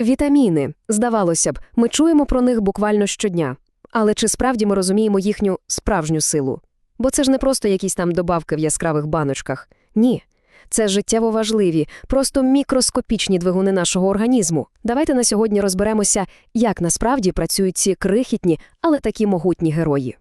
Вітаміни, здавалося б, ми чуємо про них буквально щодня. Але чи справді ми розуміємо їхню справжню силу? Бо це ж не просто якісь там добавки в яскравих баночках. Ні. Це життєво важливі, просто мікроскопічні двигуни нашого організму. Давайте на сьогодні розберемося, як насправді працюють ці крихітні, але такі могутні герої.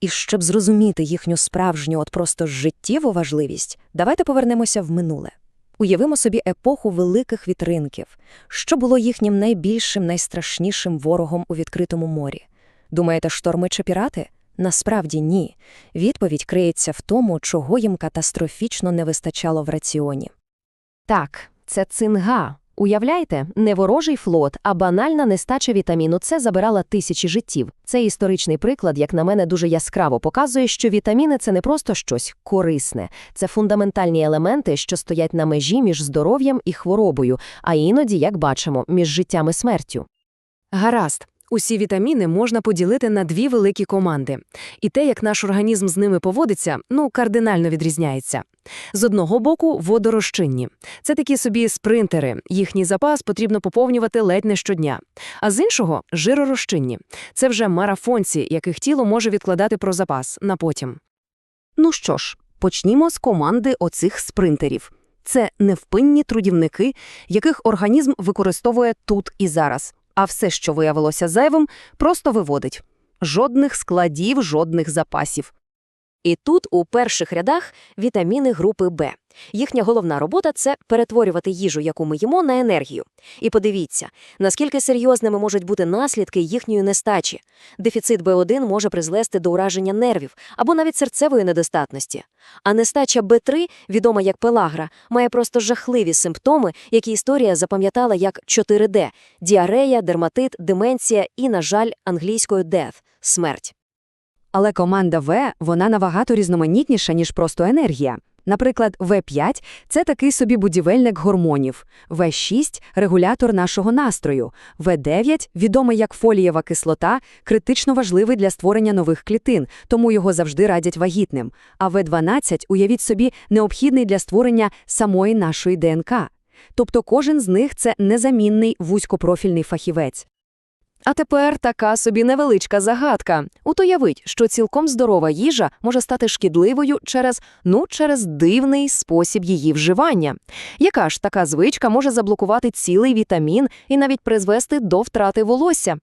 І щоб зрозуміти їхню справжню, от просто життєву важливість, давайте повернемося в минуле. Уявимо собі епоху великих вітринків, що було їхнім найбільшим, найстрашнішим ворогом у відкритому морі. Думаєте, шторми чи пірати? Насправді ні. Відповідь криється в тому, чого їм катастрофічно не вистачало в раціоні. Так, це цинга. Уявляєте, не ворожий флот, а банальна нестача вітаміну С забирала тисячі життів. Цей історичний приклад, як на мене, дуже яскраво показує, що вітаміни це не просто щось корисне, це фундаментальні елементи, що стоять на межі між здоров'ям і хворобою, а іноді, як бачимо, між життям і смертю. Гаразд. Усі вітаміни можна поділити на дві великі команди. І те, як наш організм з ними поводиться, ну, кардинально відрізняється. З одного боку, водорозчинні. Це такі собі спринтери, їхній запас потрібно поповнювати ледь не щодня. А з іншого – жиророзчинні. Це вже марафонці, яких тіло може відкладати про запас на потім. Ну що ж, почнімо з команди оцих спринтерів. Це невпинні трудівники, яких організм використовує тут і зараз, а все, що виявилося зайвим, просто виводить. Жодних складів, жодних запасів. І тут у перших рядах вітаміни групи Б. Їхня головна робота це перетворювати їжу, яку ми їмо, на енергію. І подивіться, наскільки серйозними можуть бути наслідки їхньої нестачі. Дефіцит Б1 може призвести до ураження нервів або навіть серцевої недостатності. А нестача Б3, відома як пелагра, має просто жахливі симптоми, які історія запам'ятала як 4D – діарея, дерматит, деменція і, на жаль, англійською death – смерть. Але команда В, вона набагато різноманітніша, ніж просто енергія. Наприклад, В5 – це такий собі будівельник гормонів, В6 – регулятор нашого настрою, В9 – відомий як фолієва кислота, критично важливий для створення нових клітин, тому його завжди радять вагітним, а В12, уявіть собі, необхідний для створення самої нашої ДНК. Тобто кожен з них – це незамінний вузькопрофільний фахівець. А тепер така собі невеличка загадка. От уявіть, що цілком здорова їжа може стати шкідливою через, ну, через дивний спосіб її вживання. Яка ж така звичка може заблокувати цілий вітамін і навіть призвести до втрати волосся?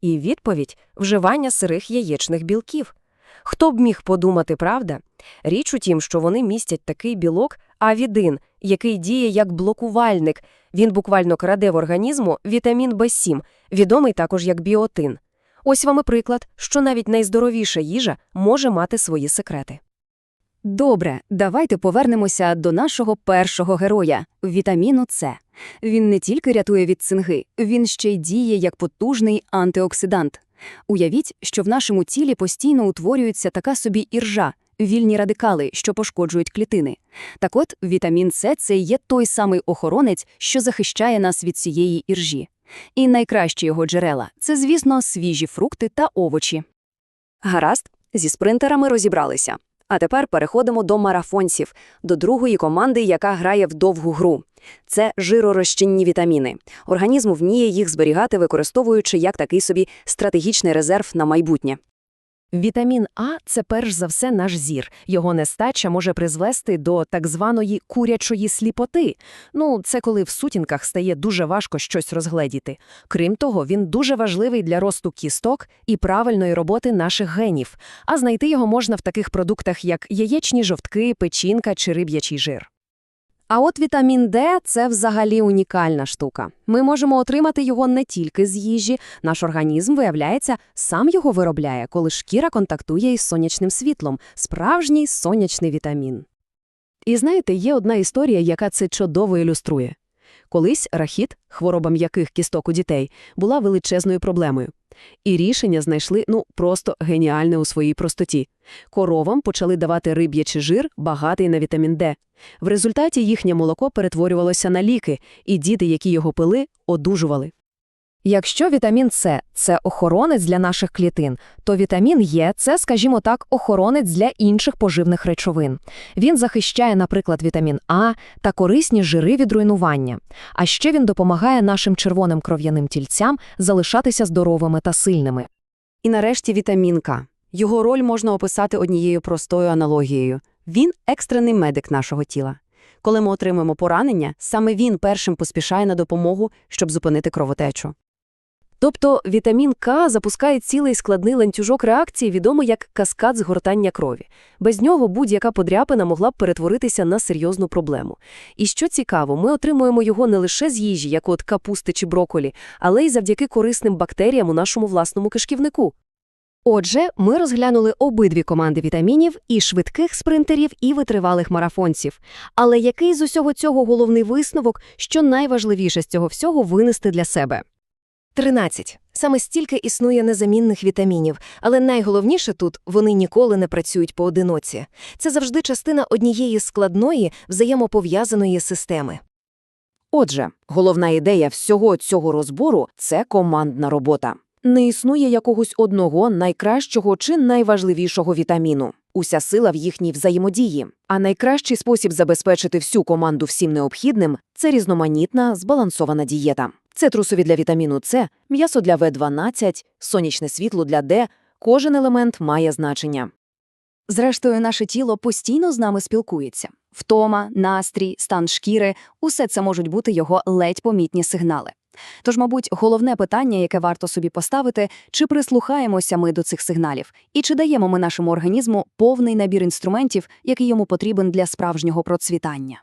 І відповідь – вживання сирих яєчних білків. Хто б міг подумати, правда? Річ у тім, що вони містять такий білок авідин, який діє як блокувальник. Він буквально краде в організму вітамін В7, відомий також як біотин. Ось вам і приклад, що навіть найздоровіша їжа може мати свої секрети. Добре, давайте повернемося до нашого першого героя – вітаміну С. Він не тільки рятує від цинги, він ще й діє як потужний антиоксидант. Уявіть, що в нашому тілі постійно утворюється така собі іржа, вільні радикали, що пошкоджують клітини. Так от, вітамін С – це є той самий охоронець, що захищає нас від цієї іржі. І найкращі його джерела – це, звісно, свіжі фрукти та овочі. Гаразд, зі спринтерами розібралися. А тепер переходимо до марафонців, до другої команди, яка грає в довгу гру. Це жиророзчинні вітаміни. Організм вміє їх зберігати, використовуючи як такий собі стратегічний резерв на майбутнє. Вітамін А – це перш за все наш зір. Його нестача може призвести до так званої курячої сліпоти. Ну, це коли в сутінках стає дуже важко щось розгледіти. Крім того, він дуже важливий для росту кісток і правильної роботи наших генів. А знайти його можна в таких продуктах, як яєчні жовтки, печінка чи риб'ячий жир. А от вітамін Д – це взагалі унікальна штука. Ми можемо отримати його не тільки з їжі, наш організм, виявляється, сам його виробляє, коли шкіра контактує із сонячним світлом – справжній сонячний вітамін. І знаєте, є одна історія, яка це чудово ілюструє. Колись рахіт, хвороба м'яких кісток у дітей, була величезною проблемою. І рішення знайшли, ну, просто геніальне у своїй простоті. Коровам почали давати риб'ячий жир, багатий на вітамін Д. В результаті їхнє молоко перетворювалося на ліки, і діти, які його пили, одужували. Якщо вітамін С – це охоронець для наших клітин, то вітамін Е – це, скажімо так, охоронець для інших поживних речовин. Він захищає, наприклад, вітамін А та корисні жири від руйнування. А ще він допомагає нашим червоним кров'яним тільцям залишатися здоровими та сильними. І нарешті вітамін К. Його роль можна описати однією простою аналогією. Він екстрений медик нашого тіла. Коли ми отримуємо поранення, саме він першим поспішає на допомогу, щоб зупинити кровотечу. Тобто вітамін К запускає цілий складний ланцюжок реакції, відомий як каскад згортання крові. Без нього будь-яка подряпина могла б перетворитися на серйозну проблему. І що цікаво, ми отримуємо його не лише з їжі, як от капусти чи броколі, але й завдяки корисним бактеріям у нашому власному кишківнику. Отже, ми розглянули обидві команди вітамінів – і швидких спринтерів, і витривалих марафонців. Але який з усього цього головний висновок, що найважливіше з цього всього винести для себе? 13. Саме стільки існує незамінних вітамінів, але найголовніше тут – вони ніколи не працюють поодиноці. Це завжди частина однієї складної, взаємопов'язаної системи. Отже, головна ідея всього цього розбору – це командна робота. Не існує якогось одного найкращого чи найважливішого вітаміну. Уся сила в їхній взаємодії. А найкращий спосіб забезпечити всю команду всім необхідним – це різноманітна, збалансована дієта. Це трусові для вітаміну С, м'ясо для В12, сонячне світло для Д. Кожен елемент має значення. Зрештою, наше тіло постійно з нами спілкується. Втома, настрій, стан шкіри – усе це можуть бути його ледь помітні сигнали. Тож, мабуть, головне питання, яке варто собі поставити, чи прислухаємося ми до цих сигналів, і чи даємо ми нашому організму повний набір інструментів, який йому потрібен для справжнього процвітання.